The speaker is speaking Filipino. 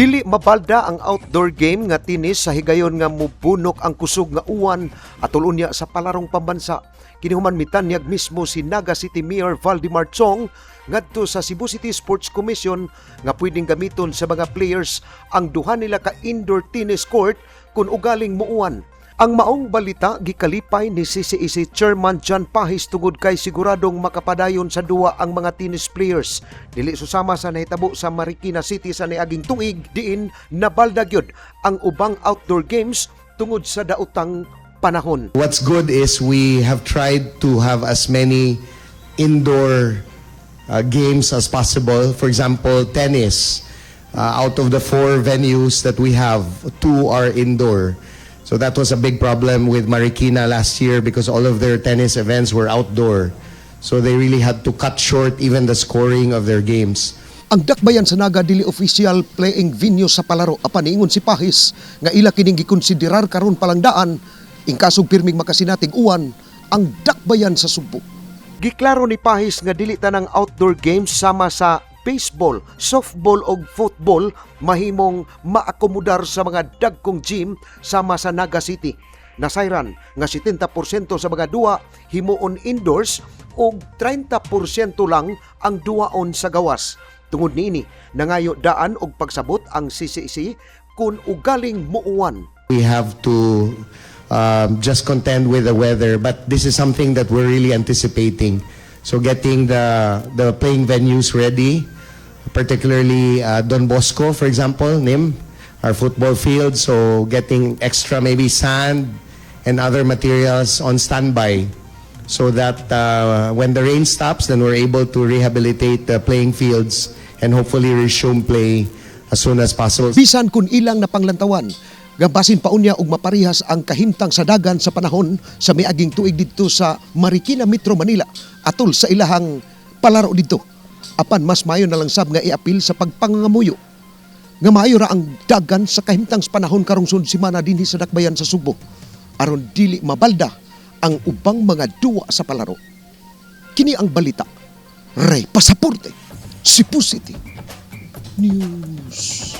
Dili mabalda ang outdoor game nga tinis sa higayon nga mubunok ang kusog nga uwan at niya sa palarong pambansa. Kinihuman mitanyag mismo si Naga City Mayor Valdemar Chong ngadto sa Cebu City Sports Commission nga pwedeng gamiton sa mga players ang duha nila ka indoor tennis court kung ugaling muuwan. Ang maong balita gikalipay ni CCEC Chairman John Pahis tungod kay siguradong makapadayon sa duwa ang mga tennis players. Dili susama sa nahitabo sa Marikina City sa niaging tuig diin nabalda gyud ang ubang outdoor games tungod sa daotang panahon. What's good is we have tried to have as many indoor uh, games as possible. For example, tennis. Uh, out of the four venues that we have, two are indoor. So that was a big problem with Marikina last year because all of their tennis events were outdoor. So they really had to cut short even the scoring of their games. Ang dakbayan sa Naga dili official playing venue sa palaro apan niingon si Pahis nga ila kining gikonsiderar karon palang in kasong pirming makasinating uwan ang dakbayan sa Sugbo. Giklaro ni Pahis nga dili tanang outdoor games sama sa baseball, softball o football mahimong maakomodar sa mga dagkong gym sama sa Naga City. Nasayran nga 70% sa mga duwa himuon indoors o 30% lang ang duwaon sa gawas. Tungod niini, nangayo daan og pagsabot ang CCC kung ugaling muuwan. We have to um, just contend with the weather, but this is something that we're really anticipating. So getting the the playing venues ready, particularly uh, Don Bosco, for example, NIM, our football field. So getting extra maybe sand and other materials on standby, so that uh, when the rain stops, then we're able to rehabilitate the playing fields and hopefully resume play as soon as possible. Bisan kun ilang napanglantawan, gabasin pa unya og maparihas ang kahimtang sa dagan sa panahon sa miaging tuig didto sa Marikina Metro Manila atol sa ilahang palaro didto. Apan mas mayo na lang sab nga iapil sa pagpangangamuyo. Nga maayo ra ang dagan sa kahimtang panahon karong sunod semana dinhi sa dakbayan sa Subo. aron dili mabalda ang ubang mga duwa sa palaro. Kini ang balita. Ray Pasaporte, City News.